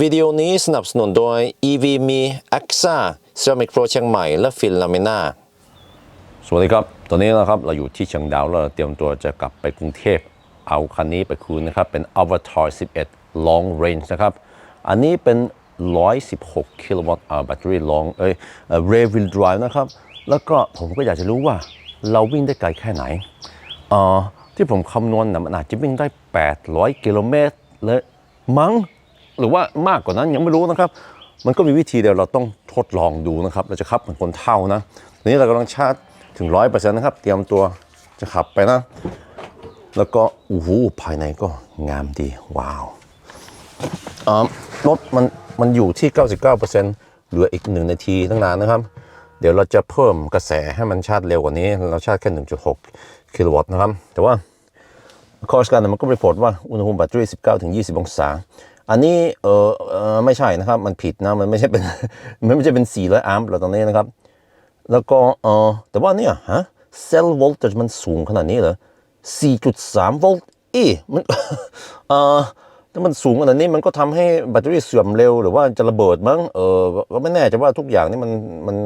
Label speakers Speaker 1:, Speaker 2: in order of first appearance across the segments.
Speaker 1: วิดีโอนี้สนับสนุนโดย EV มี AXA Ceramic Pro เชียงใหม่ และฟินลามิน่าสวัสดีครับ ตอนนี้นะครับเราอยู่ที่เชียงดาวแล้วเราเตรียมตัวจะกลับไปกรุงเทพ เอาคันนี้ไปคืนนะครับ เป็น Avatar 11 Long Range นะครับ อันนี้เป็น 116 กิโลวัตต์แบตเตอรี่ long เอ้ย rear wheel drive นะครับ แล้วก็ผมก็อยากจะรู้ว่าเราวิ่งได้ไกลแค่ไหนอ่อที่ผมคำนวณนะมันอาจจะวิ่งได้ 800 กิโลเมตรเลยมั้ง หรือว่ามากกว่านั้นยังไม่รู้นะครับ มันก็มีวิธีเดียวเราต้องทดลองดูนะครับ เราจะขับเหมือนคนเท่านะทีนี้เรากำลังชาร์จถึงร้อยเปอร์เซ็นต์นะครับ เตรียมตัวจะขับไปนะ แล้วก็โอ้โหภายในก็งามดีว้าวอ่ารถมันมันอยู่ที่ 99%เหลืออีกหนึ่งนาทีตั้งนานนะครับ เดี๋ยวเราจะเพิ่มกระแสให้มันชาร์จเร็วกว่านี้ เราชาร์จแค่ 1.6 กิโลวัตต์นะครับ แต่ว่าคอร์สการมันก็รีพอร์ตว่าอุณหภูมิแบตเตอรี่ 19ถึง20 องศา อันนี้เออเออไม่ใช่นะครับ มันผิดนะมันไม่ใช่เป็นมันไม่ใช่เป็น400แอมป์เราตรงนี้นะครับ แล้วก็เออแต่ว่าเนี่ยฮะเซลล์โวลต์มันสูงขนาดนี้เหรอ4.3โวลต์อีมันเออถ้ามันสูงขนาดนี้มันก็ทำให้แบตเตอรี่เสื่อมเร็วหรือว่าจะระเบิดมั้งเออก็ก็ไม่แน่ใจว่าทุกอย่างนี่มันมัน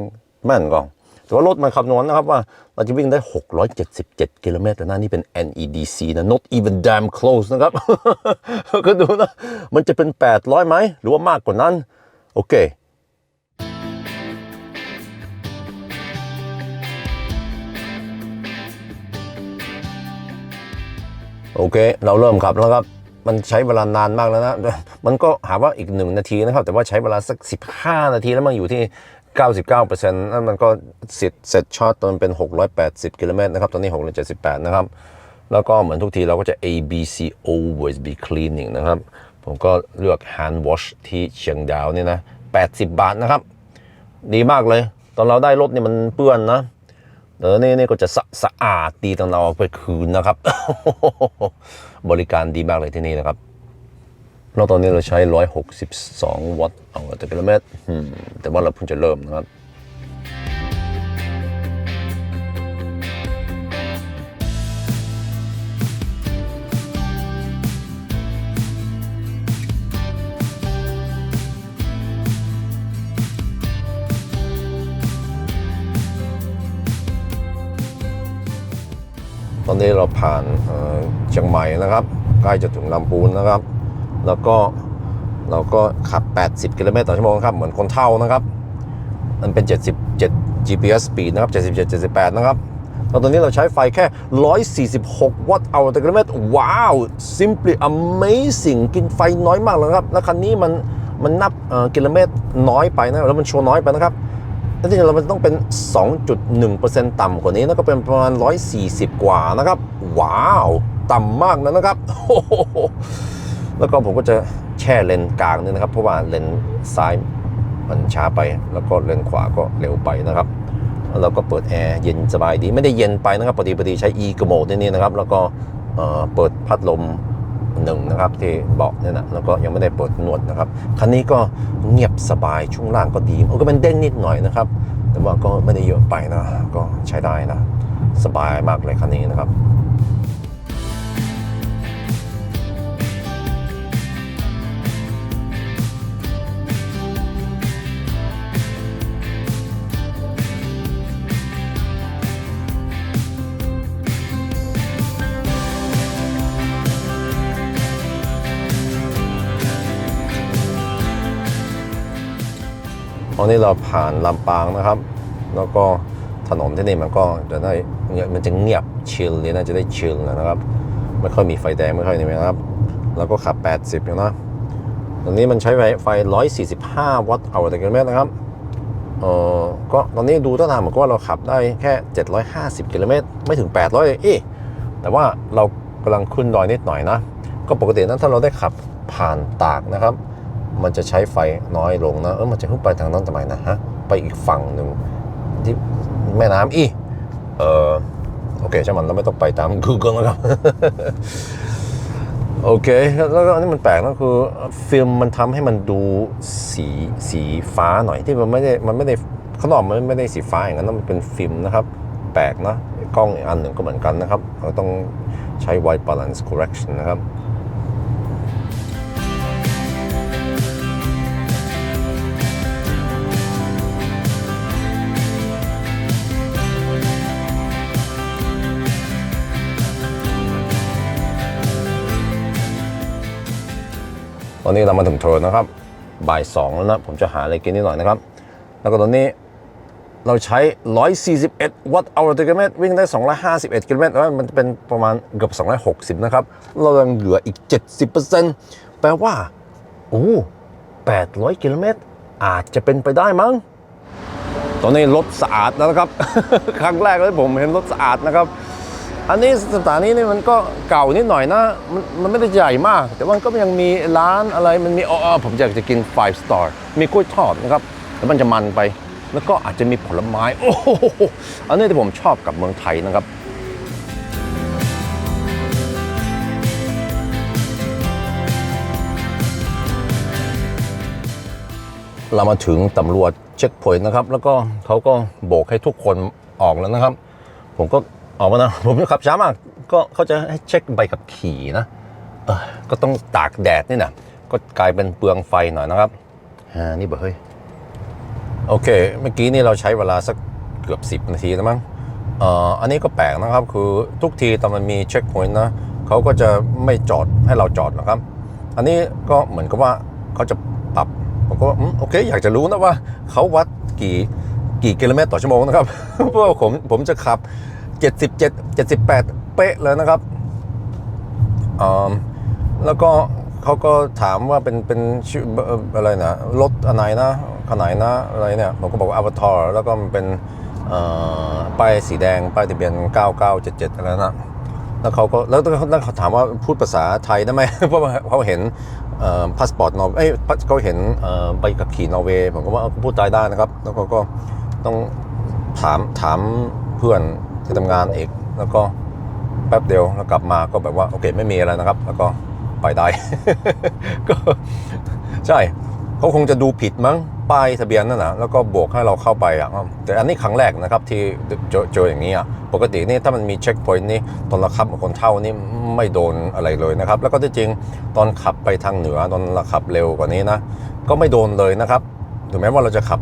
Speaker 1: แม่นก่อน แต่ว่ารถมันคำนวณนะครับว่าเราจะวิ่งได้ 677 กิโลเมตรแต่หน้านี่เป็น NEDC นะ not even damn close นะครับ ก็ดูนะ มันจะเป็น 800ไหม หรือว่ามากกว่านั้น โอเคโอเค เราเริ่มขับแล้วครับ มันใช้เวลานานมากแล้วนะ มันก็หาว่าอีกหนึ่งนาทีนะครับ แต่ว่าใช้เวลาสัก 15 นาทีแล้วมันอยู่ที่ 99%นั่นมันก็เสร็จเสร็จช็อตตอนเป็น 680 กิโลเมตรนะครับ ตอนนี้ 678 นะครับ แล้วก็เหมือนทุกทีเราก็จะ A B C always be cleaning นะครับ ผมก็เลือก hand wash ที่เชียงดาวนี่นะ 80 บาทนะครับ ดีมากเลย ตอนเราได้รถเนี่ยมันเปื้อนนะเออนี่นี่ก็จะสะสะอาดดีตอนเราเอาไปคืนนะครับ บริการดีมากเลยที่นี่นะครับ แล้วตอนนี้เราใช้ 162 วัตต์เอาต่อกิโลเมตร แต่ว่าเราเพิ่งจะเริ่มนะครับตอนนี้เราผ่านเชียงใหม่นะครับ ใกล้จะถึงลำพูนนะครับ แล้วก็เราก็ขับ 80 กิโลเมตรต่อชั่วโมงครับ เหมือนคนเท่านะครับ มันเป็น 77 GPS speed นะครับ 77 78 นะครับแล้วตอนนี้เราใช้ไฟแค่ 146 วัตต์เอาต่อกิโลเมตร ว้าว simply amazing กินไฟน้อยมากเลยครับ แล้วคันนี้มันมันนับกิโลเมตรน้อยไปนะ แล้วมันโชว์น้อยไปนะครับแล้วที่เรามันต้องเป็น 2.1%ต่ำกว่านี้นะก็เป็นประมาณ 140 กว่านะครับ ว้าว ต่ำมากนะนะครับ แล้วก็ผมก็จะแช่เลนกลางนี่นะครับ เพราะว่าเลนซ้ายมันช้าไป แล้วก็เลนขวาก็เร็วไปนะครับแล้วเราก็เปิดแอร์เย็นสบายดีไม่ได้เย็นไปนะครับพอดีพอดีใช้ e กโหมดนี่นะครับ แล้วก็เปิดพัดลมหนึ่งนะครับที่เบาะเนี่ยนะแล้วก็ยังไม่ได้เปิดนวดนะครับคันนี้ก็เงียบสบายช่วงล่างก็ดีมันก็เป็นเด้งนิดหน่อยนะครับ แต่ว่าก็ไม่ได้เยอะไปนะก็ใช้ได้นะ สบายมากเลยคันนี้นะครับ อนนี้เราผ่านลำปางนะครับ แล้วก็ถนนที่นี่มันก็จะได้มันจะเงียบชิลเลยนะจะได้ชิลนะครับ ไม่ค่อยมีไฟแดงไม่ค่อยนี่นะครับ แล้วก็ขับ 80 อยู่นะตอนนี้มันใช้ไฟ 145 วัตต์เอาต่อกิโลเมตรนะครับเออก็ตอนนี้ดูต้นทางเหมือนกับว่าเราขับได้แค่ 750 กิโลเมตร ไม่ถึง 800เลยอ๊แต่ว่าเรากำลังขึ้นดอยนิดหน่อยนะ ก็ปกตินั้นถ้าเราได้ขับผ่านตากนะครับ มันจะใช้ไฟน้อยลงนะเออมันจะขึ้นไปทางนั้นทำไมนะฮะไปอีกฝั่งหนึ่งที่แม่น้ำอีเออโอเคใช่างมันเราไม่ต้องไปตาม Google แล้วครับโอเค แล้วก็อันนี้มันแปลกนะคือฟิล์มมันทำให้มันดูสีสีฟ้าหน่อยที่มันไม่ได้มันไม่ได้ข้างนอกมันไม่ได้สีฟ้าอย่างนั้นนะมันเป็นฟิล์มนะครับ แปลกนะกล้องอีกอันหนึ่งก็เหมือนกันนะครับเราต้องใช้ white balance correction นะครับ ตอนนี้เรามาถึงเทอร์นะครับ บ่ายสองแล้วนะ ผมจะหาอะไรกินนิดหน่อยนะครับ แล้วก็ตอนนี้เราใช้ 141 วัตต์เอาต่อกิโลเมตรวิ่งได้ 251 กิโลเมตรแล้วมันเป็นประมาณเกือบ 260 นะครับ เรายังเหลืออีก 70%แปลว่า โอ้ 800 กิโลเมตร อาจจะเป็นไปได้มั้ง ตอนนี้รถสะอาดแล้วนะครับ ครั้งแรกเลยผมเห็นรถสะอาดนะครับ อันนี้สถานีนี่มันก็เก่านิดหน่อยนะ มันมันไม่ได้ใหญ่มาก แต่ว่าก็ยังมีร้านอะไรมันมีอ๋ออ๋อผมอยากจะกิน five star มีกล้วยทอดนะครับแล้วมันจะมันไป แล้วก็อาจจะมีผลไม้ โอ้โหอันนี้ที่ผมชอบกับเมืองไทยนะครับเรามาถึงตำรวจเช็คพอยต์นะครับ แล้วก็เขาก็โบกให้ทุกคนออกแล้วนะครับ ผมก็ ออกมานะผมขับช้ามากก็เขาจะให้เช็คใบขับขี่นะเออก็ต้องตากแดดนี่นะก็กลายเป็นเปลืองไฟหน่อยนะครับอ่านี่บอกเฮ้ยโอเค เมื่อกี้นี่เราใช้เวลาสักเกือบ 10 นาทีแล้วมั้งเอ่ออันนี้ก็แปลกนะครับ คือทุกทีตอนมันมีเช็คพอยต์นะเขาก็จะไม่จอดให้เราจอดหรอกครับ อันนี้ก็เหมือนกับว่าเขาจะปรับผมก็ว่าอืมโอเค อยากจะรู้นะว่าเขาวัดกี่กี่กิโลเมตรต่อชั่วโมงนะครับเพราะว่าผมผมจะขับ 77 78 เป๊ะเลยนะครับอ่าแล้วก็เขาก็ถามว่าเป็นเป็นชื่ออะไรนะรถอะไรนะขนาดนะอะไรเนี่ยผมก็บอกว่าอวตารแล้วก็มันเป็นอ่อป้ายสีแดงป้ายทะเบียน 9977 อะไรนะแล้วเขาก็แล้วแล้วเขาถามว่าพูดภาษาไทยได้ไหมเพราะว่าเขาเห็นพาสปอร์ตนอร์เอ้ยเขาเห็นอ่อใบขับขี่นอร์เวย์ผมก็ว่าพูดไทยได้นะครับ แล้วก็ก็ต้องถามถามเพื่อน ที่ทำงานอีก แล้วก็แป๊บเดียวแล้วกลับมาก็แบบว่าโอเคไม่มีอะไรนะครับ แล้วก็ไปได้ก็ใช่เขาคงจะดูผิดมั้งป้ายทะเบียนนั่นนะแล้วก็บวกให้เราเข้าไปอะแต่อันนี้ครั้งแรกนะครับที่เจอเจออย่างนี้อะปกตินี่ถ้ามันมีเช็คพอยต์นี่ตอนเราขับกับคนเท่านี่ไม่โดนอะไรเลยนะครับ แล้วก็ที่จริงตอนขับไปทางเหนือตอนเราขับเร็วกว่านี้นะก็ไม่โดนเลยนะครับ ถึงแม้ว่าเราจะขับ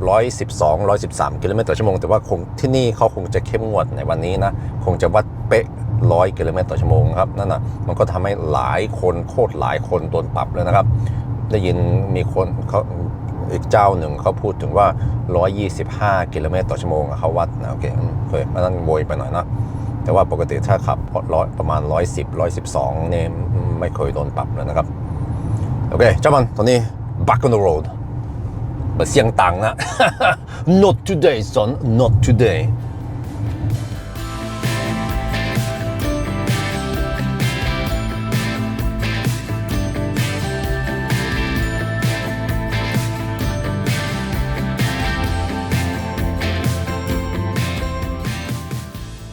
Speaker 1: 112 113 กิโลเมตรต่อชั่วโมง แต่ว่าคงที่นี่เขาคงจะเข้มงวดในวันนี้นะ คงจะวัดเป๊ะ 100 กิโลเมตรต่อชั่วโมงครับ นั่นนะมันก็ทำให้หลายคนโคตรหลายคนโดนปรับเลยนะครับ ได้ยินมีคนเขาอีกเจ้าหนึ่งเขาพูดถึงว่า 125 กิโลเมตรต่อชั่วโมงเขาวัดนะโอเคเคยมันนั้นโวยไปหน่อยนะแต่ว่าปกติถ้าขับร้อยประมาณ 110 112เนี่ยไม่เคยโดนปรับเลยนะครับ โอเคเจ้ามันตอนนี้ back on the road แบบเสียงตังนะ not today son not today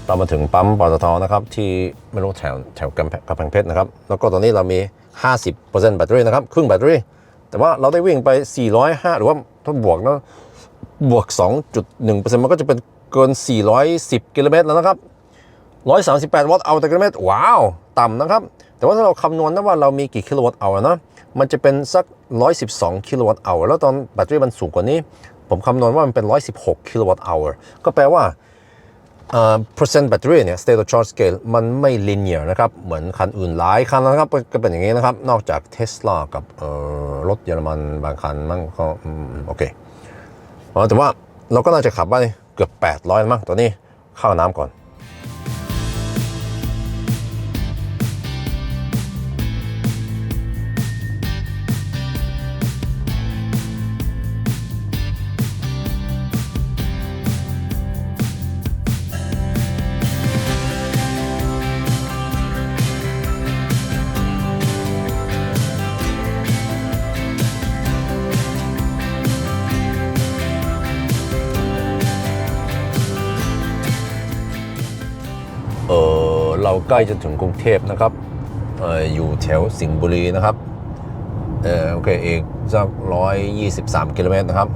Speaker 1: เรามาถึงปั๊มปตทนะครับ ที่ไม่รู้แถวแถวกำแพงกำแพงเพชรนะครับ แล้วก็ตอนนี้เรามี 50%แบตเตอรี่นะครับ ครึ่งแบตเตอรี่ แต่ว่าเราได้วิ่งไป 405 หรือว่า ถ้าบวกนะบวก 2.1%มันก็จะเป็นเกิน 410 กิโลเมตรแล้วนะครับ 138 วัตต์เอาต่อกิโลเมตร ว้าว ต่ำนะครับ แต่ว่าถ้าเราคำนวณนะว่าเรามีกี่กิโลวัตต์เอานะ มันจะเป็นสัก 112 กิโลวัตต์เอาแล้วตอนแบตเตอรี่มันสูงกว่านี้ ผมคำนวณว่ามันเป็น 116 กิโลวัตต์เอาก็แปลว่า percent battery เนี่ย state of charge scale มันไม่ linear นะครับ เหมือนคันอื่นหลายคันนะครับ ก็เป็นอย่างนี้นะครับ นอกจาก Tesla กับเอ่อรถเยอรมันบางคันมั่งก็โอเคแต่ว่าเราก็น่าจะขับไปเกือบ 800 มั้งตอนนี้เข้าน้ำก่อน ใกล้จะถึงกรุงเทพนะครับอออยู่แถวสิงห์บุรีนะครับเออโอเคเอกสักร้อยยี่สิบสามกิโลเมตรนะครับ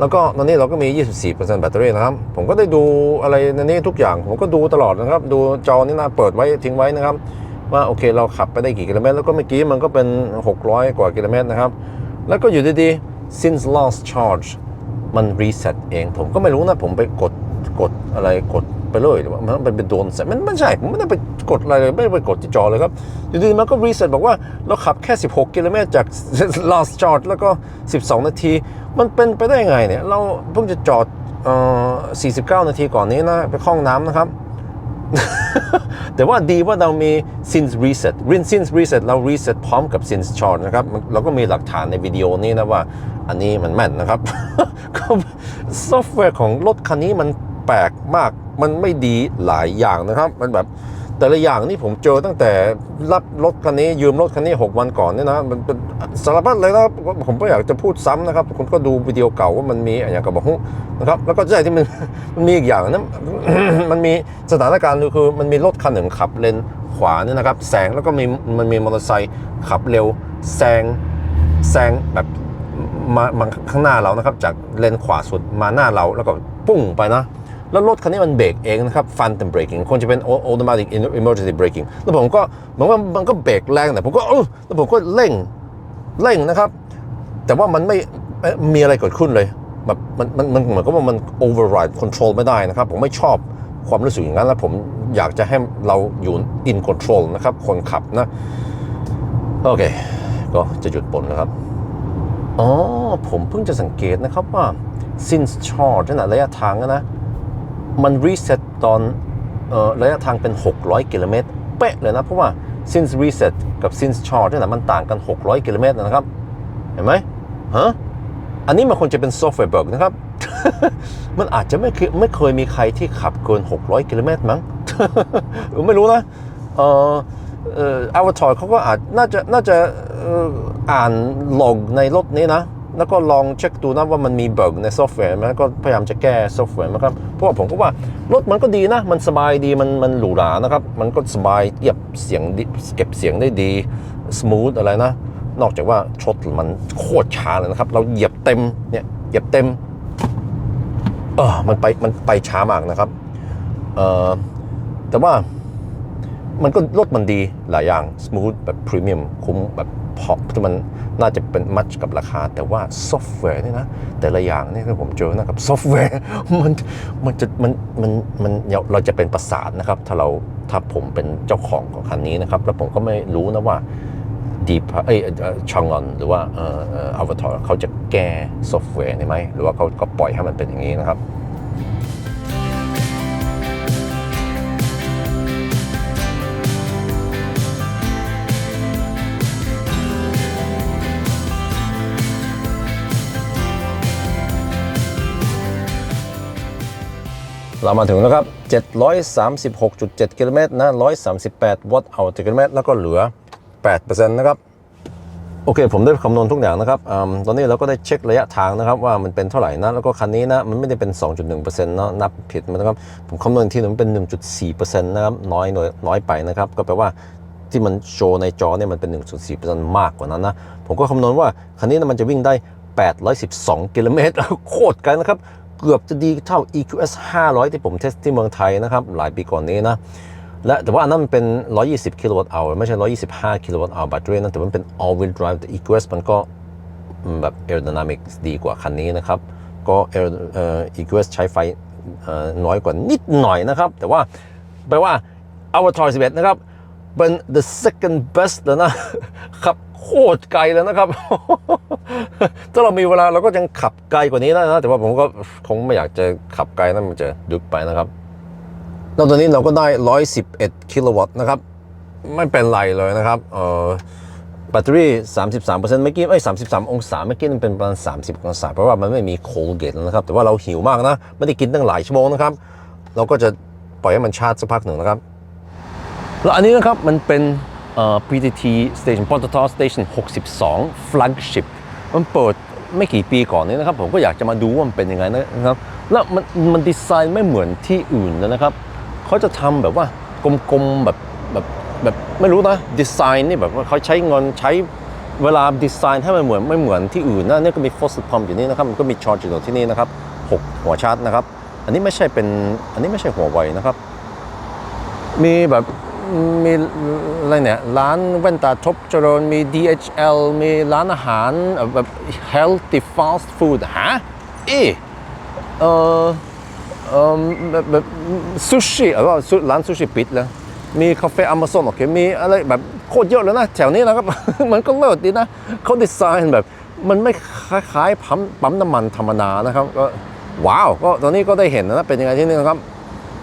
Speaker 1: แล้วก็ตอนนี้เราก็มี 24%แบตเตอรี่นะครับ ผมก็ได้ดูอะไรในนี้ทุกอย่าง ผมก็ดูตลอดนะครับ ดูจอนี่นะเปิดไว้ทิ้งไว้นะครับ ว่าโอเคเราขับไปได้กี่กิโลเมตร แล้วก็เมื่อกี้มันก็เป็น 600 กว่ากิโลเมตรนะครับ แล้วก็อยู่ดีๆ since last charge มันรีเซ็ตเอง ผมก็ไม่รู้นะ ผมไปกดกดอะไรกด ไปเลยหรือว่ามันเป็นโดนเสร็จมันไม่ใช่ผมไม่ได้ไปกดอะไรเลยไม่ได้ไปกดที่จอเลยครับอยู่ดีๆมันก็รีเซ็ตบอกว่าเราขับแค่ 16 กิโลเมตรจาก last charge แล้วก็ 12 นาที มันเป็นไปได้ไงเนี่ย เราเพิ่งจะจอดเอ่อ49 นาทีก่อนนี้นะ ไปเข้องน้ำนะครับ แต่ว่าดีว่าเรามี since reset rin since reset เรา reset พร้อมกับ since charge นะครับเราก็มีหลักฐานในวิดีโอนี้นะว่า อันนี้มันแม่นนะครับ ก็ซอฟต์แวร์ของรถคันนี้มัน แปลกมาก มันไม่ดีหลายอย่างนะครับ มันแบบแต่ละอย่างนี่ผมเจอตั้งแต่รับรถคันนี้ยืมรถคันนี้ 6 วันก่อนเนี่ยนะมันเป็นสารพัดเลยนะครับผมไม่อยากจะพูดซ้ำนะครับคุณก็ดูวิดีโอเก่าว่ามันมีอย่างกับบอกนะครับแล้วก็ใช่ที่มันมันมีอีกอย่างนะมันมีสถานการณ์คือมันมีรถคันหนึ่งขับเลนขวาเนี่ยนะครับแซงแล้วก็มีมันมีมอเตอร์ไซค์ขับเร็วแซงแซงแบบมามาข้างหน้าเรานะครับ จากเลนขวาสุดมาหน้าเราแล้วก็ปุ้งไปนะ แล้วรถคันนี้มันเบรกเองนะครับฟันเต็มเบรก g ควรจะเป็น automatic emergency braking แล้วผมก็เหมือนว่ามันก็เบรกแรงแต่ผมก็เออแล้วผมก็เร่งเร่งนะครับ แต่ว่ามันไม่มีอะไรเกิดขึ้นเลยแบบมันมันมันเหมือนกับว่ามัน override control ไม่ได้นะครับ ผมไม่ชอบความรู้สึกอย่างนั้น แล้วผมอยากจะให้เราอยู่ in control นะครับ คนขับนะ โอเค ก็จะหยุดปนนะครับ อ๋อ ผมเพิ่งจะสังเกตนะครับว่า since charge นะระยะทางนะ มันรีเซ็ตตอนออระยะทางเป็น 600 กิโลเมตรเป๊ะเลยนะ เพราะว่า since reset กับ since charge เนี่ยนะมันต่างกัน 600 กิโลเมตรนะครับ เห็นไหมฮะอันนี้มันควรจะเป็นซอฟต์แวร์เบิร์กนะครับ มันอาจจะไม่เคยไม่เคยมีใครที่ขับเกิน 600 กิโลเมตรมั้งไม่รู้นะเออเอออวตารเขาก็อาจน่าจะน่าจะอ่านล og ในรถนี้นะ แล้วก็ลองเช็คดูนะว่ามันมีเบิร์กในซอฟต์แวร์ไหมก็พยายามจะแก้ซอฟต์แวร์นะครับเพราะว่าผมก็ว่ารถมันก็ดีนะ มันสบายดีมันมันหรูหรานะครับ มันก็สบายเก็บเสียงเก็บเสียงได้ดีสมูทอะไรนะ นอกจากว่าชดมันโคตรช้าเลยนะครับ เราเหยียบเต็มเนี่ยเหยียบเต็มเออมันไปมันไปช้ามากนะครับเออแต่ว่ามันก็รถมันดีหลายอย่างส o t h แบบพรีเมียมคุ้มแบบ พอที่มันน่าจะเป็นมัชกับราคา แต่ว่าซอฟต์แวร์นี่นะ แต่ละอย่างนี่ที่ผมเจอนะครับซอฟต์แวร์มันมันจะมันมันมันเราจะเป็นประสาทนะครับ ถ้าเราถ้าผมเป็นเจ้าของของคันนี้นะครับ แล้วผมก็ไม่รู้นะว่าดีพเอ้ยชางอนหรือว่าเออเอ่ออวตารเขาจะแก้ซอฟต์แวร์ได้ไหมหรือว่าเขาก็ปล่อยให้มันเป็นอย่างนี้นะครับ เรามาถึงแล้วครับ 736.7 กิโลเมตรนะ 138 วัตต์เอาต่อกิโลเมตร แล้วก็เหลือ 8%นะครับ โอเค ผมได้คำนวณทุกอย่างนะครับอตอนนี้เราก็ได้เช็คระยะทางนะครับ ว่ามันเป็นเท่าไหร่นะ แล้วก็คันนี้นะ มันไม่ได้เป็น 2.1%เนะนับผิดนนะครับ ผมคำนวณอีกทีหนึงมันเป็น 1.4%นะครับ น้อยหน่อยน้อยไปนะครับ ก็แปลว่าที่มันโชว์ในจอเนี่ยมันเป็น 1.4%มากกว่านั้นนะ ผมก็คำนวณว่าคันนี้นะมันจะวิ่งได้ 812 กิโลเมตร โคตรไกลนะครับ เกือบจะดีเท่า EQS 500 ที่ผมเทสที่เมืองไทยนะครับ หลายปีก่อนนี้นะ และแต่ว่าอันนั้นมันเป็น 120 กิโลวัตต์เอาไม่ใช่ 125 กิโลวัตต์เอาแบตเตอรี่นะแต่มันเป็น all wheel drive แต่ EQS มันก็แบบ aerodynamic ดีกว่าคันนี้นะครับ ก็ aer เอ่อ EQS ใช้ไฟน้อยกว่านิดหน่อยนะครับ แต่ว่าแปลว่า Avatar 11 นะครับ เป็น the second best แล้วนะขับ โคตรไกลแล้วนะครับ ถ้าเรามีเวลาเราก็ยังขับไกลกว่านี้ได้นะ แต่ว่าผมก็คงไม่อยากจะขับไกลนะมันจะดึกไปนะครับแล้วตอนนี้เราก็ได้ 111 กิโลวัตต์นะครับ ไม่เป็นไรเลยนะครับเออแบตเตอรี่ 33%เมื่อกี้เอ้ย33 องศาเมื่อกี้มันเป็นประมาณ 30 องศา เพราะว่ามันไม่มีโคลเกตนะครับ แต่ว่าเราหิวมากนะ ไม่ได้กินตั้งหลายชั่วโมงนะครับ เราก็จะปล่อยให้มันชาร์จสักพักหนึ่งนะครับ แล้วอันนี้นะครับมันเป็น PTT Station ปตท Station 62 Flagship มันเปิดไม่กี่ปีก่อนนี้นะครับ ผมก็อยากจะมาดูว่ามันเป็นยังไงนะครับ แล้วมันมันดีไซน์ไม่เหมือนที่อื่นนะครับเขาจะทำแบบว่ากลมๆแบบแบบแบบไม่รู้นะดีไซน์นี่แบบว่าเขาใช้เงินใช้เวลาดีไซน์ให้มันเหมือนไม่เหมือนที่อื่นนะนี่ก็มีฟอสซิลพอมอยู่นี่นะครับมันก็มีชาร์จอยู่ที่นี่นะครับหกหัวชาร์จนะครับ อันนี้ไม่ใช่เป็นอันนี้ไม่ใช่หัวไวนะครับ มีแบบ มีอะไรเนี่ยร้านแว่นตาทบเจริญมี DHL มีร้านอาหารแบบ healthy fast food ฮะเอเออเอ่อแบบแบบซูชิเออว่าร้านซูชิปิดแล้วมีคาเฟ่อเมซอนโอเคมีอะไรแบบโคตรเยอะเลยนะ แถวนี้นะครับ มันก็เลิศดีนะเขาดีไซน์แบบ มันไม่คล้ายๆปั๊มปั๊มน้ำมันธรรมดานะครับก็ว้าว ก็ตอนนี้ก็ได้เห็นนะเป็นยังไงที่นี่นะครับ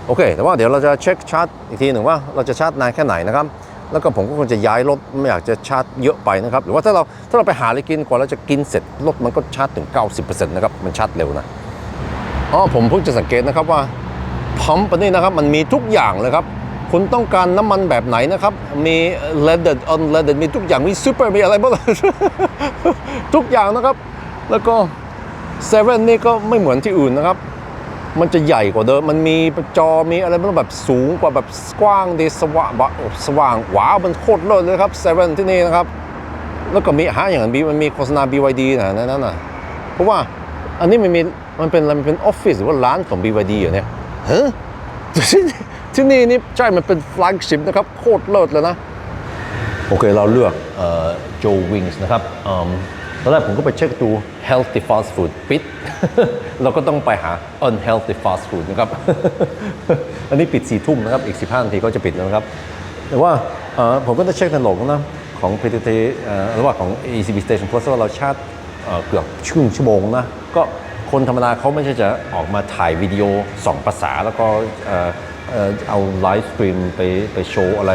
Speaker 1: โอเค แต่ว่าเดี๋ยวเราจะเช็คชาร์จอีกทีหนึ่งว่าเราจะชาร์จนานแค่ไหนนะครับ แล้วก็ผมก็คงจะย้ายรถไม่อยากจะชาร์จเยอะไปนะครับ หรือว่าถ้าเราถ้าเราไปหาอะไรกินกว่าเราจะกินเสร็จรถมันก็ชาร์จถึง 90%นะครับ มันชาร์จเร็วนะ อ๋อผมเพิ่งจะสังเกตนะครับว่าปั๊มปนนี้นะครับมันมีทุกอย่างเลยครับ คุณต้องการน้ำมันแบบไหนนะครับ มี leaded unleaded มีทุกอย่างมี super มีอะไรบ้างทุกอย่างนะครับ แล้วก็เซเว่นนี่ก็ไม่เหมือนที่อื่นนะครับ มันจะใหญ่กว่าเดิม มันมีจอมีอะไรมันแบบสูงกว่าแบบกว้างดีสว่างสว่างว้าวมันโคตรเลิศเลยครับเซเว่นที่นี่นะครับ แล้วก็มีหาอย่างนั้นมันมีโฆษณา BYD นะนั่นน่ะเพราะว่าอันนี้มันมีมันเป็นมันเป็นออฟฟิศหรือว่าร้านของ BYD อยู่เนี่ยเฮะที่ที่นี่นี่ใช่มันเป็นฟล agship ชิพนะครับ โคตรเลิศเลยนะ โอเคเราเลือกโจวิงส์นะครับอืม ตอนแรกผมก็ไปเช็คดู healthy fast food ปิด เราก็ต้องไปหา unhealthy fast food นะครับ อันนี้ปิด4ทุ่มนะครับ อีก 15นาทีก็จะปิดแล้วนะครับ แต่ว่าผมก็ได้เช็คในหลกนะของ PTT หรอว่าของ ECB Station Plus ว่าเราชาร์จเกือบครึ่งชั่วโมงนะ ก็คนธรรมดาเขาไม่ใช่จะออกมาถ่ายวิดีโอสองภาษาแล้วก็เอาไลฟ์สตรีมไปไปโชว์อะไร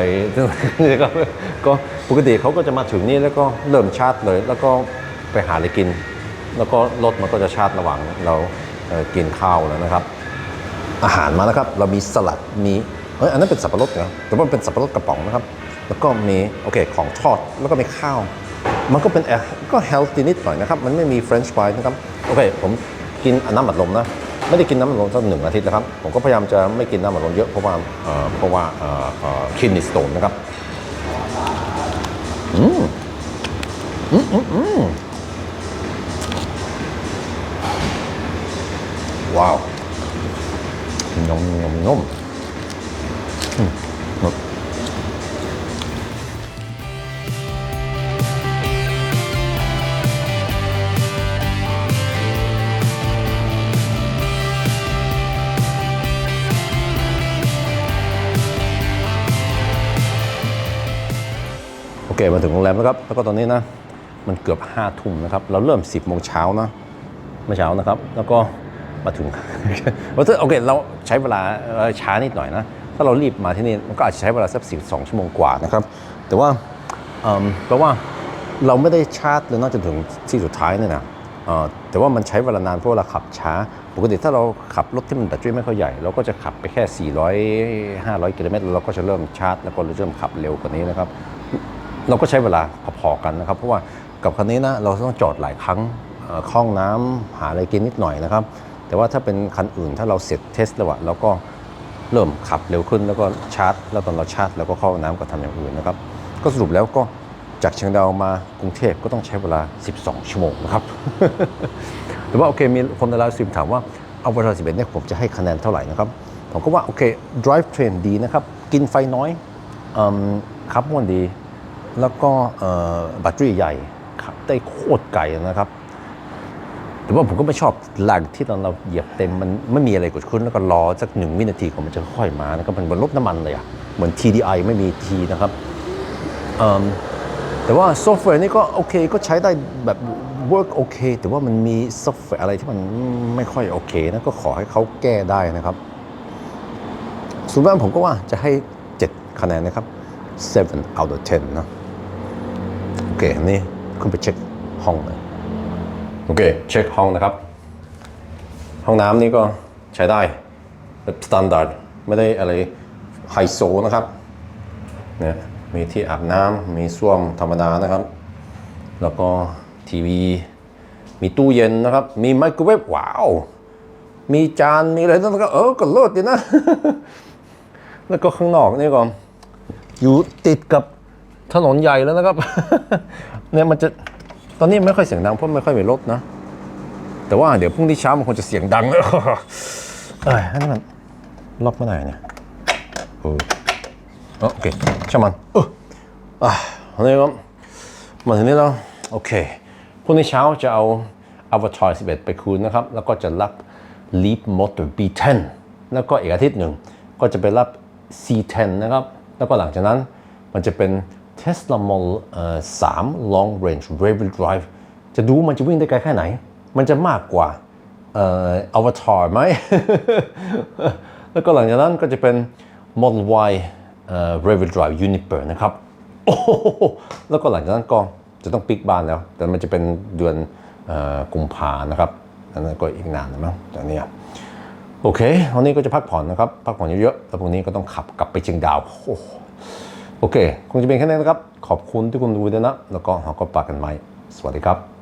Speaker 1: ก็ปกติเขาก็จะมาถึงนี่แล้วก็เริ่มชาร์จเลยแล้วก็ ไปหาอะไรกิน แล้วก็รถมันก็จะชาร์จระหว่างเรากินข้าวแล้วนะครับ อาหารมาแล้วครับ เรามีสลัดมีเอ้ยอันนั้นเป็นสับปะรดนะแต่ว่ามันเป็นสับปะรดกระป๋องนะครับ แล้วก็มีโอเคของทอดแล้วก็มีข้าว มันก็เป็นแอร์ก็เฮลตี้นิดหน่อยนะครับ มันไม่มีเฟรนช์ฟรายนะครับโอเค ผมกินน้ำอัดลมนะไม่ได้กินน้ำอัดลมสักหนึ่งอาทิตย์นะครับ ผมก็พยายามจะไม่กินน้ำอัดลมเยอะเพราะว่าเอ่อเพราะว่าคินนิสโตนนะครับว้าวนม นมนมอืมนมโอเคมาถึงโรงแรมแล้วครับ แล้วก็ตอนนี้นะ มันเกือบห้าทุ่มนะครับ เราเริ่ม 10โมงเช้านะเมื่อเช้านะครับ แล้วก็ มาถึงว่าถ้าโอเคเราใช้เวลาช้านิดหน่อยนะ ถ้าเรารีบมาที่นี่มันก็อาจจะใช้เวลาสักสิบสองชั่วโมงกว่านะครับ แต่ว่าเอิ่มแปลว่าเราไม่ได้ชาร์จเลยนอกจนถึงที่สุดท้ายเนี่ยนะแต่ว่ามันใช้เวลานานเพราะเราขับช้า ปกติถ้าเราขับรถที่มันแบตเตอรี่ไม่ค่อยใหญ่ เราก็จะขับไปแค่ 400 500 กิโลเมตรเราก็จะเริ่มชาร์จ แล้วก็เริ่มขับเร็วกว่านี้นะครับ เราก็ใช้เวลาพอๆกันนะครับ เพราะว่ากับคันนี้นะเราต้องจอดหลายครั้งข้องน้ำหาอะไรกินนิดหน่อยนะครับ แต่ว่าถ้าเป็นคันอื่นถ้าเราเสร็จเทสแล้วอะเราก็เริ่มขับเร็วขึ้นแล้วก็ชาร์จ แล้วตอนเราชาร์จแล้วก็เข้าห้องน้ำก็ทำอย่างอื่นนะครับ ก็สรุปแล้วก็จากเชียงดาวมากรุงเทพก็ต้องใช้เวลา 12 ชั่วโมงนะครับ แต่ว่าโอเคมีคนในไลฟ์สตรีมถามว่าเอาเวลา11เนี่ยผมจะให้คะแนนเท่าไหร่นะครับ ผมก็ว่าโอเค drive train ดีนะครับ กินไฟน้อยอขับมวนดี แล้วก็แบตเตอรี่ใหญ่ขับได้โคตรไกลนะครับ แต่ว่าผมก็ไม่ชอบแรงที่ตอนเราเหยียบเต็มมันไม่มีอะไรกดขึ้นแล้วก็รอสักหนึ่งวินาทีก่อนมันจะค่อยมานะครับมันเหมือนรถน้ำมันเลยอะเหมือน TDI ไม่มี T นะครับแต่ว่าซอฟต์แวร์นี่ก็โอเคก็ใช้ได้แบบ work โอเค แต่ว่ามันมีซอฟต์แวร์อะไรที่มันไม่ค่อยโอเคนะก็ขอให้เขาแก้ได้นะครับส่วนมากผมก็ว่าจะให้ 7 คะแนนนะครับ 7 out of 10 นะ โอเค นี่คุณไปเช็คห้องเลย โอเค เช็คห้องนะครับ ห้องน้ำนี่ก็ใช้ได้แบบสแตนดาร์ดไม่ได้อะไรไฮโซนะครับเนี่ยมีที่อาบน้ำมีส้วมธรรมดานะครับ แล้วก็ทีวี มีตู้เย็นนะครับ มีไมโครเวฟว้าว มีจาน มีอะไรนั่นก็เออก็เลิศดีนะ แล้วก็ข้างนอกนี่ก็อยู่ติดกับถนนใหญ่แล้วนะครับ เนี่ยมันจะ ตอนนี้ไม่ค่อยเสียงดังเพราะไม่ค่อยมีรถนะ แต่ว่าเดี๋ยวพรุ่งนี้เช้ามันคงจะเสียงดังเอ้ยอันนี้มันล็อกไม่ได้เนี่ยโอเคช่างมันเอออะอันนี้ก็มาถึงนี้แล้วโอเคพรุ่งนี้เช้าจะเอาอวตาร11 ไปคืนนะครับ แล้วก็จะรับ Leap Motor B10 แล้วก็อีกอาทิตย์หนึ่งก็จะไปรับ C10 นะครับ แล้วก็หลังจากนั้นมันจะเป็น Tesla Model 3 Long Range Rear Drive จะดูมันจะวิ่งได้ไกลแค่ไหน มันจะมากกว่าเอ่อ Avatar ไหม แล้วก็หลังจากนั้นก็จะเป็น Model Y เอ่อ Rear Drive Uniper นะครับ โอ้โหแล้วก็หลังจากนั้นก็จะต้องปิกบ้านแล้ว แต่มันจะเป็นเดือนอกุมภานะครับอันนั้นก็อีกนานนะมั้งตอนเนี้โอเค วันนี้ก็จะพักผ่อนนะครับ พักผ่อนเยอะๆ แล้วพรุ่งนี้ก็ต้องขับกลับไปเชียงดาวโอ้ โอเค คงจะเป็นแค่นี้นะครับ ขอบคุณที่คุณดูด้วยนะ แล้วก็เราก็ปากกันไหม สวัสดีครับ